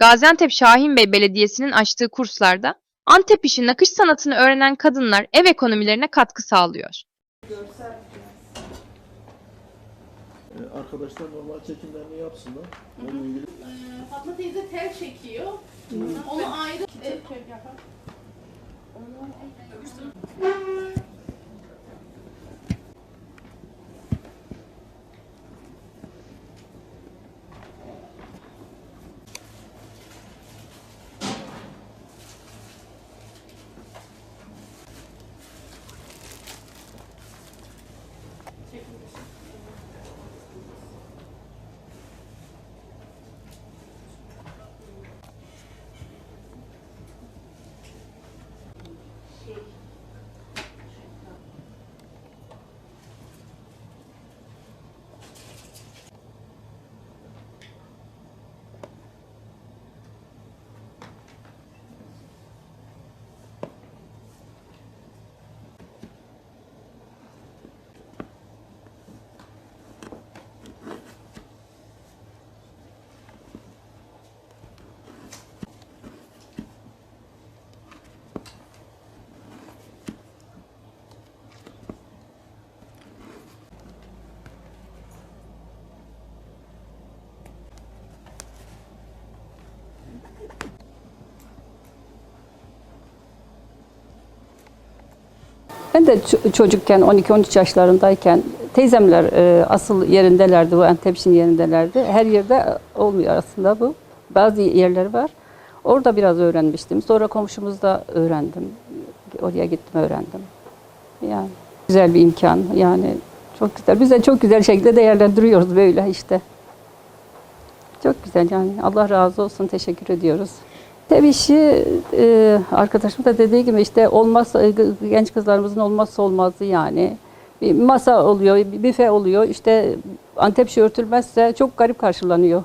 Gaziantep Şahin Bey Belediyesi'nin açtığı kurslarda Antep işi nakış sanatını öğrenen kadınlar ev ekonomilerine katkı sağlıyor. Ee, Arkadaşlar normal çekimlerini yapsınlar. Onunla ilgili Ee, Fatma teyze tel çekiyor. Onu ayrı Ben de çocukken 12-13 yaşlarındayken teyzemler e, asıl yerindelerdi, bu Antepşin yerindelerdi. Her yerde olmuyor aslında bu. Bazı yerleri var. Orada biraz öğrenmiştim. Sonra komşumuzda öğrendim. Oraya gittim öğrendim. Yani güzel bir imkan. Yani çok güzel. Biz de çok güzel şekilde değerlendiriyoruz böyle işte. Çok güzel yani. Allah razı olsun. Teşekkür ediyoruz. Tabii işi e, arkadaşım da dediği gibi işte olmazsa e, genç kızlarımızın olmazsa olmazı yani. Bir masa oluyor, bir büfe oluyor. İşte Antep işi örtülmezse çok garip karşılanıyor.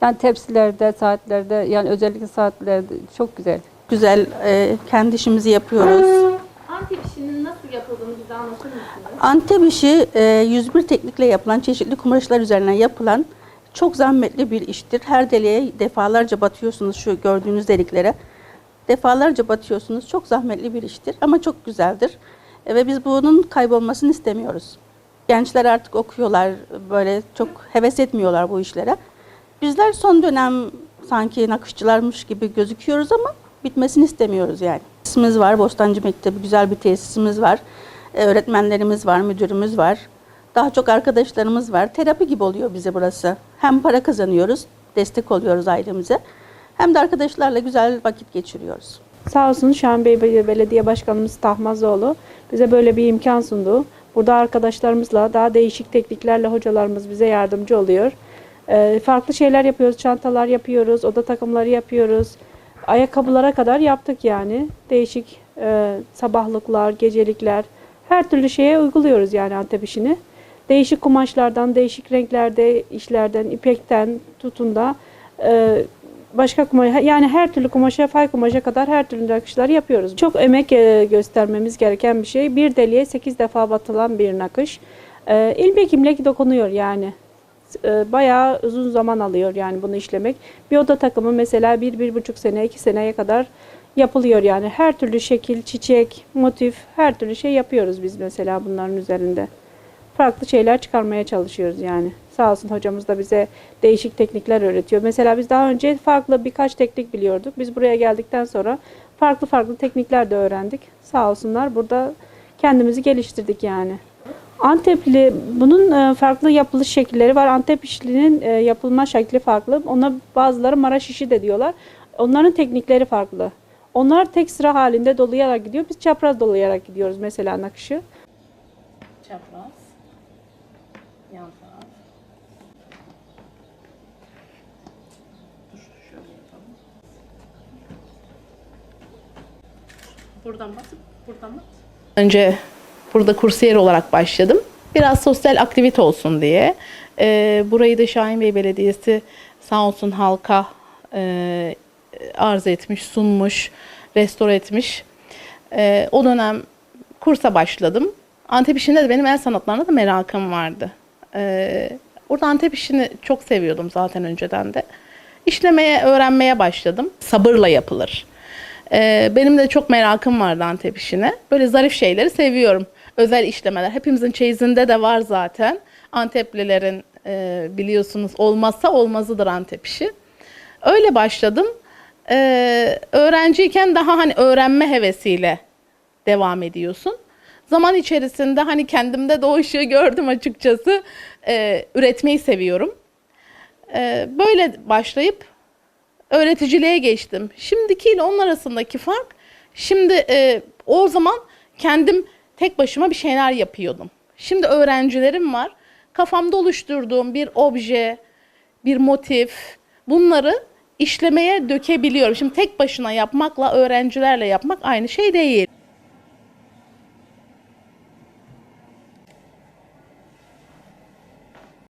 Yani tepsilerde, saatlerde yani özellikle saatlerde çok güzel. güzel e, kendi işimizi yapıyoruz. Antep işinin nasıl yapıldığını bize anlatır mısınız? Antep işi e, 101 teknikle yapılan çeşitli kumaşlar üzerinden yapılan çok zahmetli bir iştir. Her deliğe defalarca batıyorsunuz şu gördüğünüz deliklere. Defalarca batıyorsunuz. Çok zahmetli bir iştir ama çok güzeldir. E, ve biz bunun kaybolmasını istemiyoruz. Gençler artık okuyorlar, böyle çok heves etmiyorlar bu işlere. Bizler son dönem sanki nakışçılarmış gibi gözüküyoruz ama bitmesini istemiyoruz yani. Tesisimiz var, Bostancı Mektebi güzel bir tesisimiz var. Ee, Öğretmenlerimiz var, müdürümüz var. Daha çok arkadaşlarımız var. Terapi gibi oluyor bize burası. Hem para kazanıyoruz, destek oluyoruz ailemize. Hem de arkadaşlarla güzel vakit geçiriyoruz. Sağ olsun Şahin Bey Bel- Belediye Başkanımız Tahmazoğlu bize böyle bir imkan sundu. Burada arkadaşlarımızla daha değişik tekniklerle hocalarımız bize yardımcı oluyor. Ee, farklı şeyler yapıyoruz, çantalar yapıyoruz, oda takımları yapıyoruz. Ayakkabılara kadar yaptık yani. Değişik e, sabahlıklar, gecelikler, her türlü şeye uyguluyoruz yani Antep işini. Değişik kumaşlardan, değişik renklerde, işlerden, ipekten tutun da e, başka kumaş yani her türlü kumaşa, fay kumaşa kadar her türlü nakışları yapıyoruz. Çok emek e, göstermemiz gereken bir şey. Bir deliğe 8 defa batılan bir nakış. E, ilmek ilmek dokunuyor yani. E, bayağı uzun zaman alıyor yani bunu işlemek. Bir oda takımı mesela bir, bir buçuk sene, iki seneye kadar yapılıyor yani. Her türlü şekil, çiçek, motif, her türlü şey yapıyoruz biz mesela bunların üzerinde farklı şeyler çıkarmaya çalışıyoruz yani. Sağ olsun hocamız da bize değişik teknikler öğretiyor. Mesela biz daha önce farklı birkaç teknik biliyorduk. Biz buraya geldikten sonra farklı farklı teknikler de öğrendik. Sağ olsunlar burada kendimizi geliştirdik yani. Antepli bunun e, farklı yapılış şekilleri var. Antep işlinin e, yapılma şekli farklı. Ona bazıları Maraş işi de diyorlar. Onların teknikleri farklı. Onlar tek sıra halinde dolayarak gidiyor. Biz çapraz dolayarak gidiyoruz mesela nakışı. Çapraz. Buradan basıp buradan bas. Önce burada kursiyer olarak başladım. Biraz sosyal aktivite olsun diye. Ee, burayı da Şahin Bey Belediyesi sağ olsun halka e, arz etmiş, sunmuş, restore etmiş. Ee, o dönem kursa başladım. Antep işinde de benim el sanatlarına da merakım vardı. Ee, orada Antep işini çok seviyordum zaten önceden de. işlemeye, öğrenmeye başladım. Sabırla yapılır. Ee, benim de çok merakım vardı Antep işine. Böyle zarif şeyleri seviyorum. Özel işlemeler. Hepimizin çeyizinde de var zaten. Anteplilerin e, biliyorsunuz olmazsa olmazıdır Antep işi. Öyle başladım. Ee, öğrenciyken daha hani öğrenme hevesiyle devam ediyorsun. Zaman içerisinde hani kendimde de o ışığı gördüm açıkçası. Ee, üretmeyi seviyorum. Ee, böyle başlayıp öğreticiliğe geçtim. Şimdikiyle onun arasındaki fark, şimdi e, o zaman kendim tek başıma bir şeyler yapıyordum. Şimdi öğrencilerim var. Kafamda oluşturduğum bir obje, bir motif, bunları işlemeye dökebiliyorum. Şimdi tek başına yapmakla öğrencilerle yapmak aynı şey değil.